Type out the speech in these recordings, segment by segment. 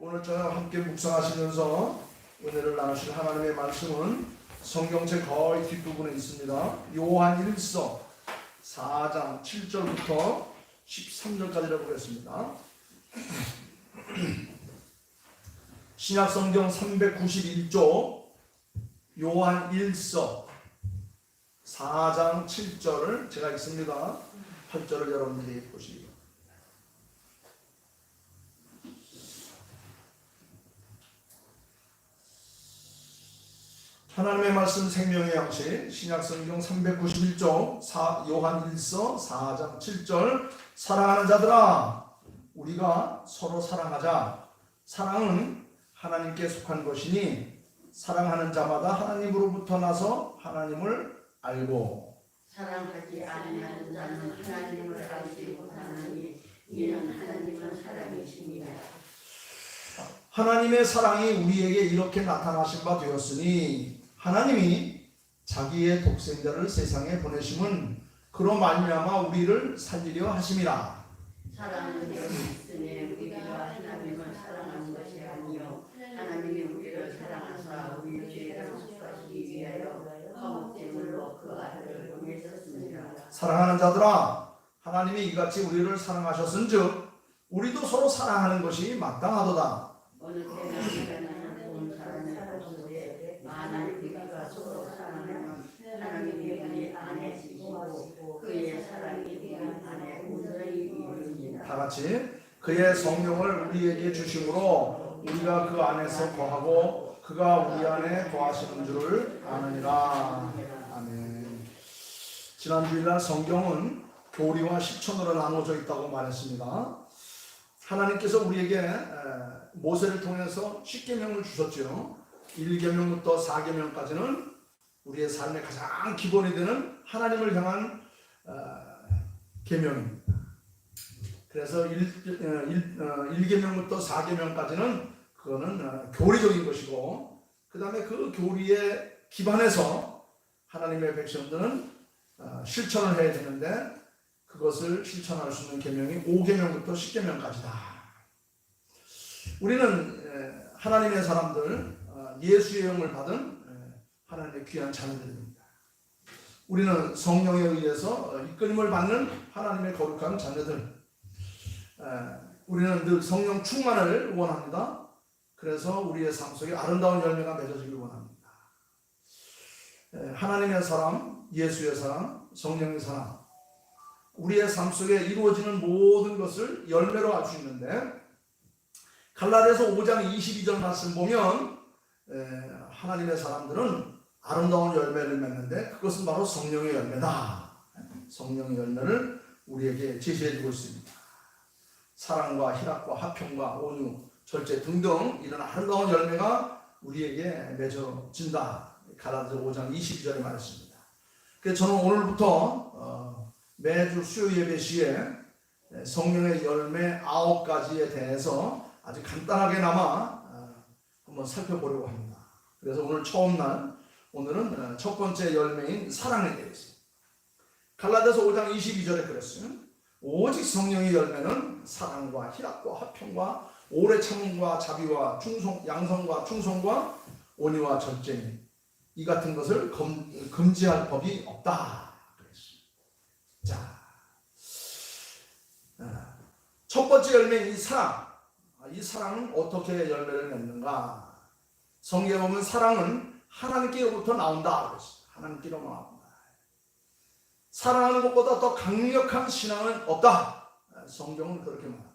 오늘 저녁 함께 묵상하시면서 은혜를 나누실 하나님의 말씀은 성경책 거의 뒷부분에 있습니다. 요한 1서 4장 7절부터 13절까지를 보겠습니다. 신약 성경 391조 요한 1서 4장 7절을 제가 읽습니다. 8절을 여러분들이 보시기 바랍니다. 하나님의 말씀 생명의 양식 신약성경 391조 4, 요한 1서 4장 7절 사랑하는 자들아 우리가 서로 사랑하자 사랑은 하나님께 속한 것이니 사랑하는 자마다 하나님으로부터 나서 하나님을 알고 사랑하지 아니하는 자는 하나님을 알지 못하나니 이는 하나님은 사랑이십니다. 하나님의 사랑이 우리에게 이렇게 나타나신 바 되었으니 하나님이 자기의 독생자를 세상에 보내심은 그로 말미암아 우리를 살리려 하심이라. 사랑은 있으니 우리가 하나님을 사랑한 것이 아니요. 하나님이 우리를 사랑하사 우리 죄를 속하시기 위하여 허목제물로 그 아들을 보내셨습니다. 사랑하는 자들아 하나님이 이같이 우리를 사랑하셨은즉 우리도 서로 사랑하는 것이 마땅하도다. 어느 때나 만일 우리가 서로 사랑하면 하나님이 우리 안에 계시고 그의 사랑이 우리 안에 온전히 이루어집니다. 다 같이 그의 성령을 우리에게 주심으로 우리가 그 안에서 거하고 그가 우리 안에 거하시는 줄을 아느니라. 아멘. 지난 주일날 성경은 교리와 실천으로 나눠져 있다고 말했습니다. 하나님께서 우리에게 에, 모세를 통해서 10계명을 주셨죠 1계명부터 4계명까지는 우리의 삶의 가장 기본이 되는 하나님을 향한 어, 계명입니다 그래서 1, 어, 1계명부터 4계명까지는 그거는 어, 교리적인 것이고 그 다음에 그 교리에 기반해서 하나님의 백성들은 어, 실천을 해야 되는데 그것을 실천할 수 있는 계명이 5계명부터 10계명까지다. 우리는 에, 하나님의 사람들 어, 예수의 영을 받은 에, 하나님의 귀한 자녀들입니다. 우리는 성령에 의해서 어, 이끌림을 받는 하나님의 거룩한 자녀들. 에, 우리는 늘 성령 충만을 원합니다. 그래서 우리의 삶 속에 아름다운 열매가 맺어지길 원합니다. 에, 하나님의 사람, 예수의 사람, 성령의 사람, 우리의 삶 속에 이루어지는 모든 것을 열매로 알 수 있는데 갈라디아서 5장 22절 말씀 보면 에, 하나님의 사람들은 아름다운 열매를 맺는데 그것은 바로 성령의 열매다. 성령의 열매를 우리에게 제시해 주고 있습니다. 사랑과 희락과 화평과 온유, 절제 등등 이런 아름다운 열매가 우리에게 맺어진다. 갈라디아 5장 22절에 말했습니다. 그래서 저는 오늘부터 어, 매주 수요 예배 시에 성령의 열매 아홉 가지에 대해서 아주 간단하게나마 어, 한번 살펴보려고 합니다. 그래서 오늘 처음 날 오늘은 어, 첫 번째 열매인 사랑에 대해서 갈라디아서 5장 22절에 그랬어요. 오직 성령의 열매는 사랑과 희락과 화평과 오래 참음과 자비와 충성, 양성과 충성과 온유와 절제니 이 같은 것을 검, 금지할 법이 없다. 아, 첫 번째 열매인 이 사랑. 아, 이 사랑은 어떻게 열매를 맺는가? 성경에 보면 사랑은 하나님께로부터 나온다. 그랬어요. 하나님께로 나온다. 사랑하는 것보다 더 강력한 신앙은 없다. 성경은 그렇게 말합니다.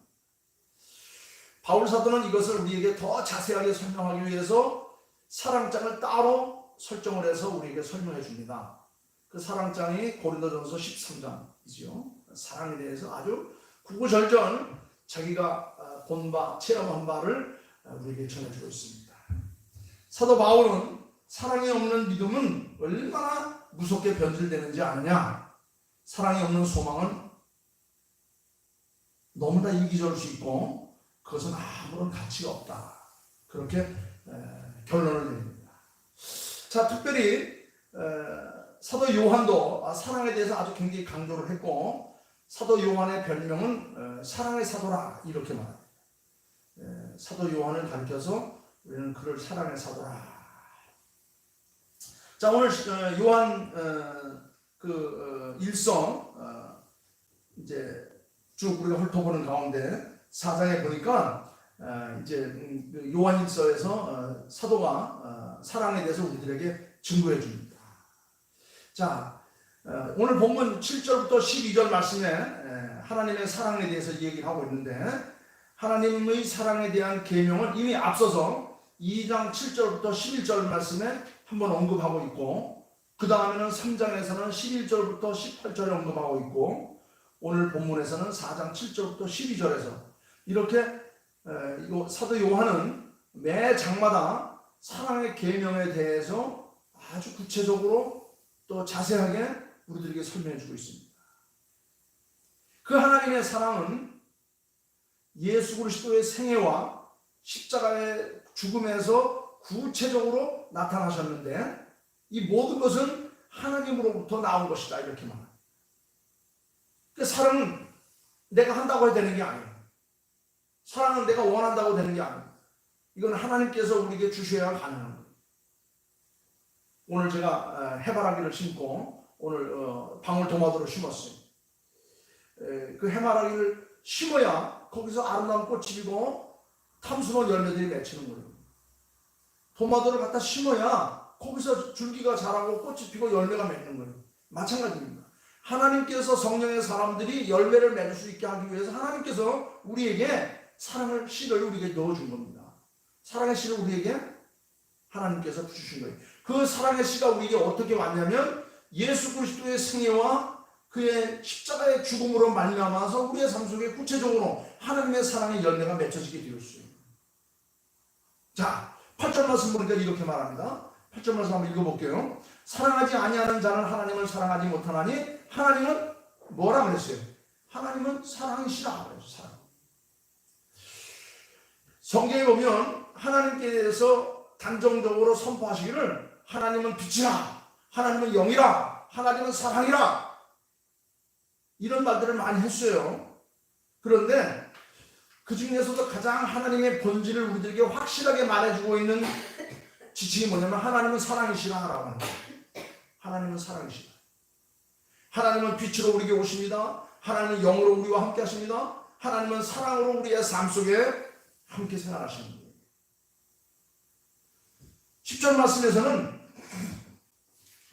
바울 사도는 이것을 우리에게 더 자세하게 설명하기 위해서 사랑장을 따로 설정을 해서 우리에게 설명해 줍니다. 그 사랑장이 고린도전서 13장이죠. 사랑에 대해서 아주 구구절절 자기가 본 바, 체험한 바를 우리에게 전해주고 있습니다. 사도 바울은 사랑이 없는 믿음은 얼마나 무섭게 변질되는지 아느냐? 사랑이 없는 소망은 너무나 이기적일 수 있고 그것은 아무런 가치가 없다. 그렇게 에, 결론을 내립니다. 자, 특별히 에, 사도 요한도 아, 사랑에 대해서 아주 굉장히 강조를 했고 사도 요한의 별명은 에, 사랑의 사도라 이렇게 말합니다. 에, 사도 요한을 가리켜서 우리는 그를 사랑의 사도라. 자 오늘 어, 요한 어, 그 어, 일성 어, 이제 쭉 우리가 훑어보는 가운데 사장에 보니까 어, 이제 음, 그 요한 일서에서 어, 사도가 어, 사랑에 대해서 우리들에게 증거해 줍니다. 자 어, 오늘 본문 7절부터 12절 말씀에 에, 하나님의 사랑에 대해서 얘기를 하고 있는데 하나님의 사랑에 대한 계명은 이미 앞서서 2장 7절부터 11절 말씀에 한번 언급하고 있고 그 다음에는 3장에서는 11절부터 18절에 언급하고 있고 오늘 본문에서는 4장 7절부터 12절에서 이렇게 사도 요한은 매 장마다 사랑의 계명에 대해서 아주 구체적으로 또 자세하게 우리들에게 설명해 주고 있습니다. 그 하나님의 사랑은 예수 그리스도의 생애와 십자가의 죽음에서 구체적으로 나타나셨는데 이 모든 것은 하나님으로부터 나온 것이다 이렇게 말합니다. 그 사랑은 내가 한다고 해야 되는 게 아니에요. 사랑은 내가 원한다고 되는 게 아니에요. 이건 하나님께서 우리에게 주셔야 가능한 거예요. 오늘 제가 어, 해바라기를 심고 오늘 어, 방울토마토를 심었어요. 에, 그 해바라기를 심어야 거기서 아름다운 꽃이 피고 탐스러운 열매들이 맺히는 거예요. 토마토를 갖다 심어야 거기서 줄기가 자라고 꽃이 피고 열매가 맺는 거예요. 마찬가지입니다. 하나님께서 성령의 사람들이 열매를 맺을 수 있게 하기 위해서 하나님께서 우리에게 사랑을 씨를 우리에게 넣어준 겁니다. 사랑의 씨를 우리에게 하나님께서 주신 거예요. 그 사랑의 씨가 우리에게 어떻게 왔냐면 예수 그리스도의 승리와 그의 십자가의 죽음으로 말미암아서 우리의 삶 속에 구체적으로 하나님의 사랑의 열매가 맺혀지게 되었어요. 자, 8절 말씀 보니까 이렇게 말합니다. 8절 말씀 한번 읽어볼게요. 사랑하지 아니하는 자는 하나님을 사랑하지 못하나니 하나님은 뭐라 그랬어요? 하나님은 사랑이시라 그랬어요. 사랑. 성경에 보면 하나님께서 단정적으로 선포하시기를 하나님은 빛이라, 하나님은 영이라, 하나님은 사랑이라 이런 말들을 많이 했어요. 그런데 그 중에서도 가장 하나님의 본질을 우리들에게 확실하게 말해주고 있는 지침이 뭐냐면 하나님은 사랑이시라 라고 하는 거예요. 하나님은 사랑이시다. 하나님은 빛으로 우리에게 오십니다. 하나님은 영으로 우리와 함께 하십니다. 하나님은 사랑으로 우리의 삶 속에 함께 생활하시는 거예요. 10절 말씀에서는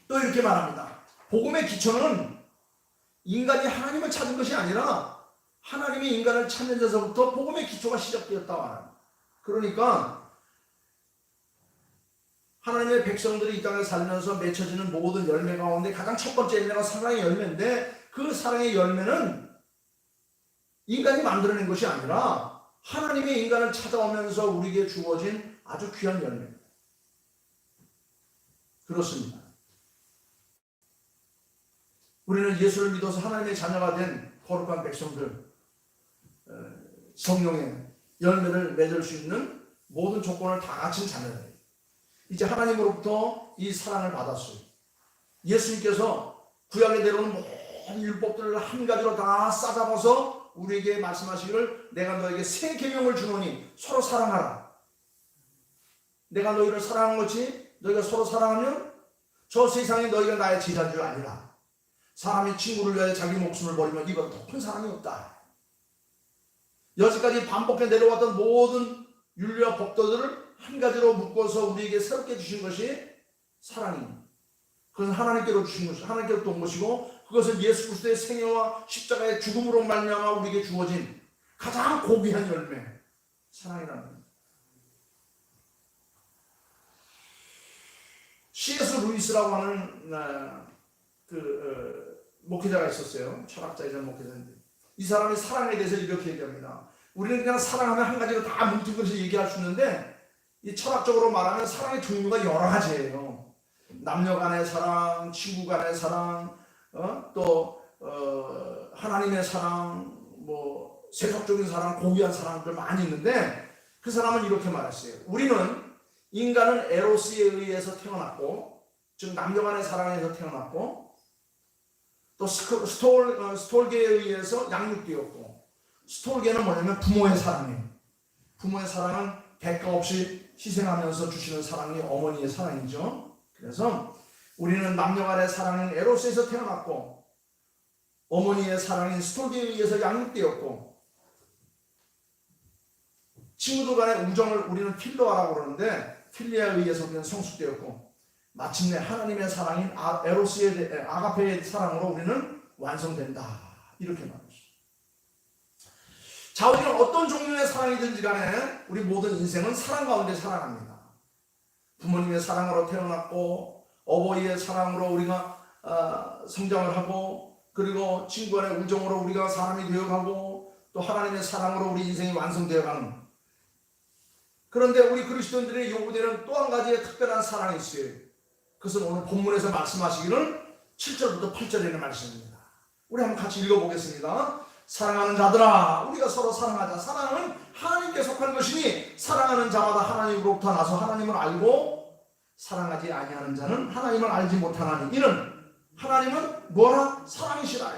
또 이렇게 말합니다. 복음의 기초는 인간이 하나님을 찾은 것이 아니라 하나님이 인간을 찾는 데서부터 복음의 기초가 시작되었다. 그러니까 하나님의 백성들이 이 땅에 살면서 맺혀지는 모든 열매 가운데 가장 첫 번째 열매가 사랑의 열매인데 그 사랑의 열매는 인간이 만들어낸 것이 아니라 하나님의 인간을 찾아오면서 우리에게 주어진 아주 귀한 열매입니다. 그렇습니다. 우리는 예수를 믿어서 하나님의 자녀가 된 거룩한 백성들, 어, 성령의 열매를 맺을 수 있는 모든 조건을 다 갖춘 자녀들. 이제 하나님으로부터 이 사랑을 받았어요. 예수님께서 구약에 내려오는 모든 율법들을 한 가지로 다 싸잡아서 우리에게 말씀하시기를 내가 너에게 새 계명을 주노니 서로 사랑하라. 내가 너희를 사랑한 것이 너희가 서로 사랑하면 저 세상에 너희가 나의 제자인 줄 아니라. 사람이 친구를 위하여 자기 목숨을 버리면 이보다 더 큰 사랑이 없다. 여지까지 반복해 내려왔던 모든 윤리와 법도들을 한 가지로 묶어서 우리에게 새롭게 주신 것이 사랑입니다. 그것은 하나님께로 주신 것이 하나님께로부터 온 것이고 그것은 예수 그리스도의 생애와 십자가의 죽음으로 말미암아 우리에게 주어진 가장 고귀한 열매 사랑이라는 겁니다. C.S. 루이스라고 하는 어, 그 어, 목회자가 있었어요. 철학자이자 목회자인데 이 사람이 사랑에 대해서 이렇게 얘기합니다. 우리는 그냥 사랑하면 한 가지로 다 뭉뚱그려서 얘기할 수 있는데 이 철학적으로 말하면 사랑의 종류가 여러 가지예요. 남녀 간의 사랑, 친구 간의 사랑, 어? 또 어, 하나님의 사랑, 뭐 세속적인 사랑, 고귀한 사랑들 많이 있는데 그 사람은 이렇게 말했어요. 우리는 인간은 에로스에 의해서 태어났고, 즉 남녀 간의 사랑에서 태어났고, 또 스톨, 어, 스톨계에 의해서 양육되었고, 스톨계는 뭐냐면 부모의 사랑이에요. 부모의 사랑은 대가 없이 희생하면서 주시는 사랑이 어머니의 사랑이죠. 그래서 우리는 남녀 간의 사랑인 에로스에서 태어났고 어머니의 사랑인 스톨기에 의해서 양육되었고 친구들 간의 우정을 우리는 필로아라고 그러는데 필리아에 의해서 우리는 성숙되었고 마침내 하나님의 사랑인 아- 에로스의 대- 아가페의 사랑으로 우리는 완성된다 이렇게 말하죠. 자 우리는 어떤 종류의 사랑이든지 간에 우리 모든 인생은 사랑 가운데 살아갑니다. 부모님의 사랑으로 태어났고 어버이의 사랑으로 우리가 어, 성장을 하고 그리고 친구 간의 우정으로 우리가 사람이 되어가고 또 하나님의 사랑으로 우리 인생이 완성되어가는 그런데 우리 그리스도인들의 요구되는 또 한 가지의 특별한 사랑이 있어요. 그것은 오늘 본문에서 말씀하시기를 7절부터 8절에 있는 말씀입니다. 우리 한번 같이 읽어보겠습니다. 사랑하는 자들아, 우리가 서로 사랑하자. 사랑은 하나님께 속한 것이니 사랑하는 자마다 하나님으로부터 나서 하나님을 알고 사랑하지 아니하는 자는 하나님을 알지 못하나니 이는 하나님은 뭐라 사랑이시라.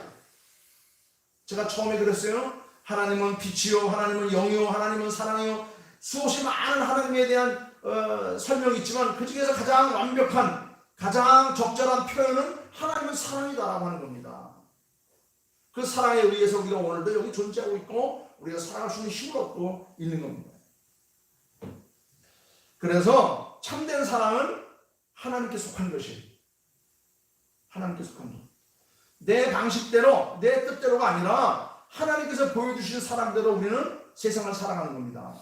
제가 처음에 그랬어요. 하나님은 빛이요, 하나님은 영이요, 하나님은 사랑이요. 수없이 많은 하나님에 대한 어, 설명이 있지만 그 중에서 가장 완벽한, 가장 적절한 표현은 하나님은 사랑이다라고 하는 겁니다. 그 사랑에 의해서 우리가 오늘도 여기 존재하고 있고 우리가 살아갈 수 있는 힘을 얻고 있는 겁니다. 그래서 참된 사랑은 하나님께 속한 것이 하나님께 속한 것. 내 방식대로 내 뜻대로가 아니라 하나님께서 보여주신 사랑대로 우리는 세상을 살아가는 겁니다.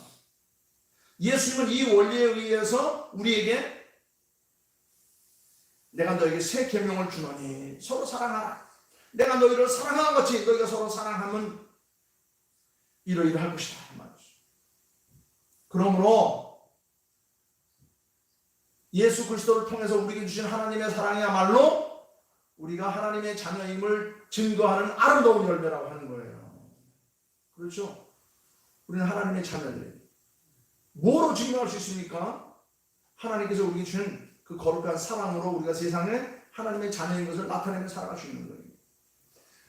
예수님은 이 원리에 의해서 우리에게 내가 너에게 새 계명을 주노니 서로 사랑하라. 내가 너희를 사랑하는 것이 너희가 서로 사랑하면 이러이러할 것이다. 이 말이죠. 그러므로 예수 그리스도를 통해서 우리에게 주신 하나님의 사랑이야말로 우리가 하나님의 자녀임을 증거하는 아름다운 열매라고 하는 거예요. 그렇죠? 우리는 하나님의 자녀들. 뭐로 증명할 수 있습니까? 하나님께서 우리에게 주신 그 거룩한 사랑으로 우리가 세상에 하나님의 자녀인 것을 나타내며 살아갈 수 있는 거예요.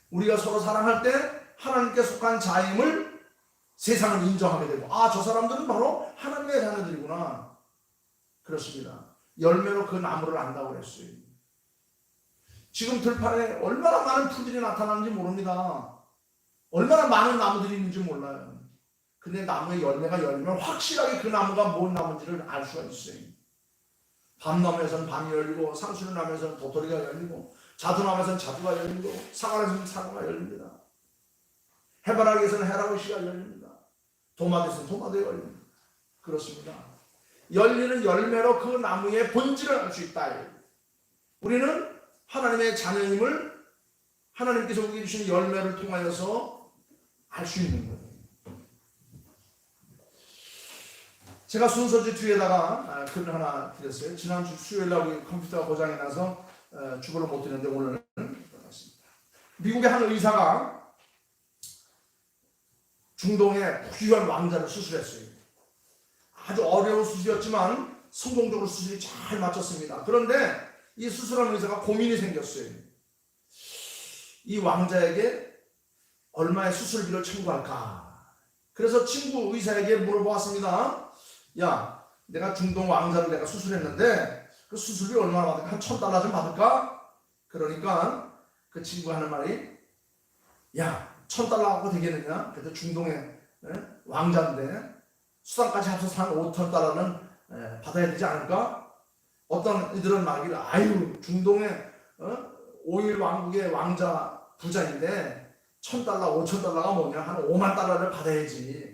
우리가 서로 사랑할 때 하나님께 속한 자임을 세상은 인정하게 되고 아 저 사람들은 바로 하나님의 자녀들이구나. 그렇습니다. 열매로 그 나무를 안다고 그랬어요. 지금 들판에 얼마나 많은 풀들이 나타나는지 모릅니다. 얼마나 많은 나무들이 있는지 몰라요. 근데 나무의 열매가 열리면 확실하게 그 나무가 뭔 나무인지를 알 수가 있어요 밤나무에서는 밤이 열리고 상수리나무에서는 도토리가 열리고 자두나무에서는 자두가 열리고 사과에서는 사과가 열립니다. 해바라기에서는 해바라기가 열립니다. 도마에서는 도마도 열립니다. 그렇습니다. 열리는 열매로 그 나무의 본질을 알 수 있다. 우리는 하나님의 자녀임을 하나님께서 우리에게 주신 열매를 통하여서 알 수 있는 거예요. 제가 순서지 뒤에다가 아, 글을 하나 드렸어요. 지난주 수요일 날 컴퓨터가 고장이 나서 어, 주보를 못 드렸는데 오늘 들어갔습니다. 미국의 한 의사가 중동의 부유한 왕자를 수술했어요. 아주 어려운 수술이었지만 성공적으로 수술이 잘 마쳤습니다. 그런데 이 수술한 의사가 고민이 생겼어요. 이 왕자에게 얼마의 수술비를 청구할까? 그래서 친구 의사에게 물어보았습니다. 야, 내가 중동 왕자를 내가 수술했는데 그 수술비 얼마나 받을까? 한 천 달러 좀 받을까? 그러니까 그 친구 하는 말이 야, 천 달러 갖고 되겠느냐? 그래도 중동의 예? 왕자인데 수당까지 합쳐서 한 5천 달러는 예, 받아야 되지 않을까? 어떤 이들은 말기를 아유 중동의 어? 오일 왕국의 왕자 부자인데 천 달러, 오천 달러가 뭐냐? 한 5만 달러를 받아야지.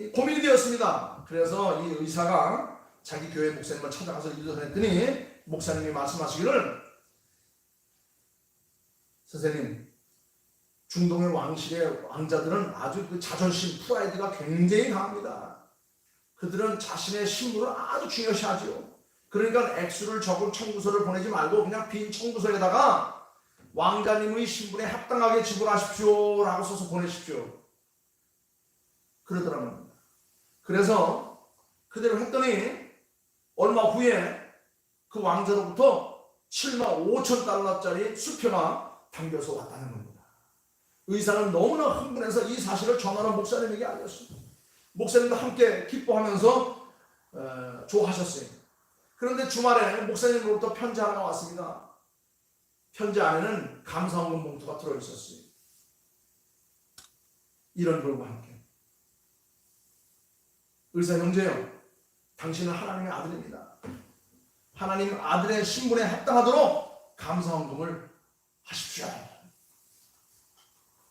이 고민이 되었습니다. 그래서 이 의사가 자기 교회 목사님을 찾아가서 일을 했더니 목사님이 말씀하시기를 선생님 중동의 왕실의 왕자들은 아주 그 자존심 프라이드가 굉장히 강합니다. 그들은 자신의 신분을 아주 중요시하지요. 그러니까 액수를 적은 청구서를 보내지 말고 그냥 빈 청구서에다가 왕자님의 신분에 합당하게 지불하십시오라고 써서 보내십시오. 그러더라고요. 그래서 그대로 했더니 얼마 후에 그 왕자로부터 7만 5천 달러짜리 수표가 당겨서 왔다는 겁니다. 의사는 너무나 흥분해서 이 사실을 전화로 목사님에게 알렸습니다. 목사님도 함께 기뻐하면서 어, 좋아하셨어요. 그런데 주말에 목사님으로부터 편지 하나가 왔습니다. 편지 안에는 감사원금 봉투가 들어있었어요. 이런 글과 함께 의사 형제요, 당신은 하나님의 아들입니다. 하나님 아들의 신분에 합당하도록 감사원금을 하십시오.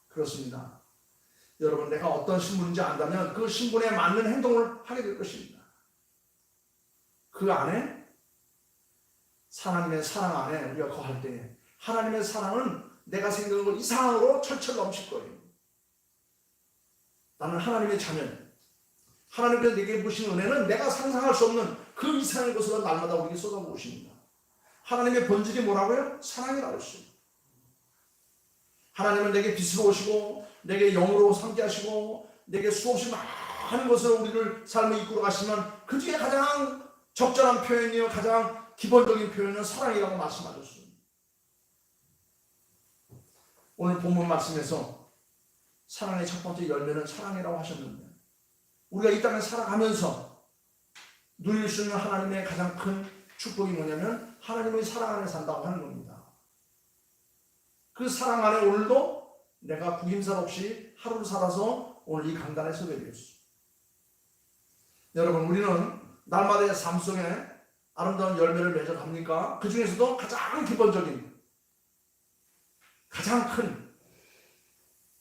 그렇습니다. 여러분, 내가 어떤 신분인지 안다면 그 신분에 맞는 행동을 하게 될 것입니다. 그 안에 하나님의 사랑 안에 우리가 거할 때 하나님의 사랑은 내가 생각한 것 이상으로 철철 넘칠 거예요. 나는 하나님의 자녀예요. 하나님께서 내게 부신 은혜는 내가 상상할 수 없는 그 이상의 것으로 날마다 우리에게 쏟아부으십니다. 하나님의 본질이 뭐라고요? 사랑이라고 했어요. 하나님은 내게 빛으로 오시고 내게 영으로 함께 하시고 내게 수없이 많은 것을 우리를 삶에 이끌어 가시면 그 중에 가장 적절한 표현이요 가장 기본적인 표현은 사랑이라고 말씀하셨어요. 오늘 본문 말씀에서 사랑의 첫 번째 열매는 사랑이라고 하셨는데 우리가 이 땅에 살아가면서 누릴 수 있는 하나님의 가장 큰 축복이 뭐냐면 하나님의 사랑 안에 산다고 하는 겁니다. 그 사랑 안에 오늘도 내가 구김살 없이 하루를 살아서 오늘 이 강단에 되었어. 여러분 우리는 날마다의 삶 속에 아름다운 열매를 맺어갑니까? 그 중에서도 가장 기본적인 가장 큰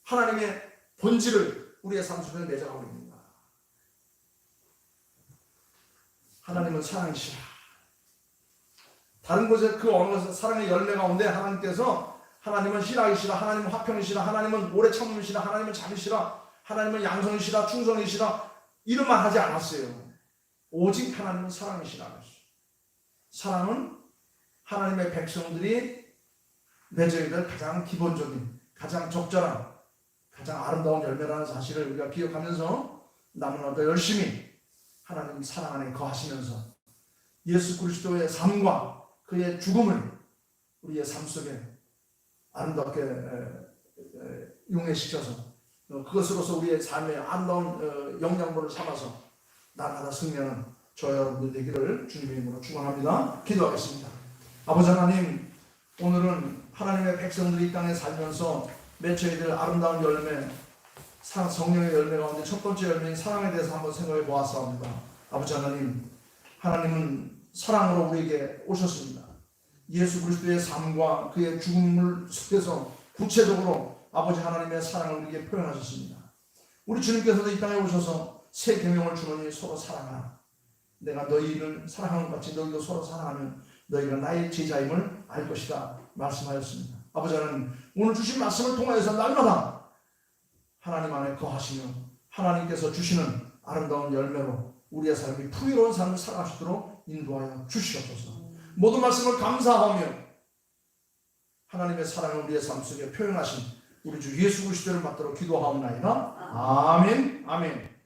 하나님의 본질을 우리의 삶 속에 맺어가고 있습니다. 하나님은 사랑이시라. 다른 곳에 그 어느 사랑의 열매 가운데 하나님께서 하나님은 희락이시라, 하나님은 화평이시라, 하나님은 오래 참음이시라, 하나님은 자비시라, 하나님은 양성이시라, 충성이시라 이름만 하지 않았어요. 오직 하나님은 사랑이시라. 사랑은 하나님의 백성들이 맺어야 될 가장 기본적인, 가장 적절한, 가장 아름다운 열매라는 사실을 우리가 기억하면서 남은 더 열심히 하나님 사랑 안에 거하시면서 예수 그리스도의 삶과 그의 죽음을 우리의 삶 속에 아름답게 용해시켜서 어, 그것으로서 우리의 삶의 아름다운 어, 영양분을 삼아서 날마다 승리하는 저 여러분들 되기를 주님의 이름으로 축원합니다. 기도하겠습니다. 아버지 하나님 오늘은 하나님의 백성들이 이 땅에 살면서 맺혀야 될 아름다운 열매 사- 성령의 열매 가운데 첫 번째 열매인 사랑에 대해서 한번 생각해 보았사옵니다. 아버지 하나님, 하나님은 사랑으로 우리에게 오셨습니다. 예수 그리스도의 삶과 그의 죽음을 속에서 구체적으로 아버지 하나님의 사랑을 우리에게 표현하셨습니다. 우리 주님께서도 이 땅에 오셔서 새 계명을 주노니 서로 사랑하라. 내가 너희를 사랑하는 것 같이 너희도 서로 사랑하면 너희가 나의 제자임을 알 것이다 말씀하였습니다. 아버지 하나님, 오늘 주신 말씀을 통하여서 날마다 하나님 안에 거하시며 하나님께서 주시는 아름다운 열매로 우리의 삶이 풍요로운 삶을 살아가시도록 인도하여 주시옵소서. 모든 말씀을 감사하며 하나님의 사랑을 우리의 삶 속에 표현하신 우리 주 예수 그리스도를 받도록 기도하옵나이다. 아멘. 아멘.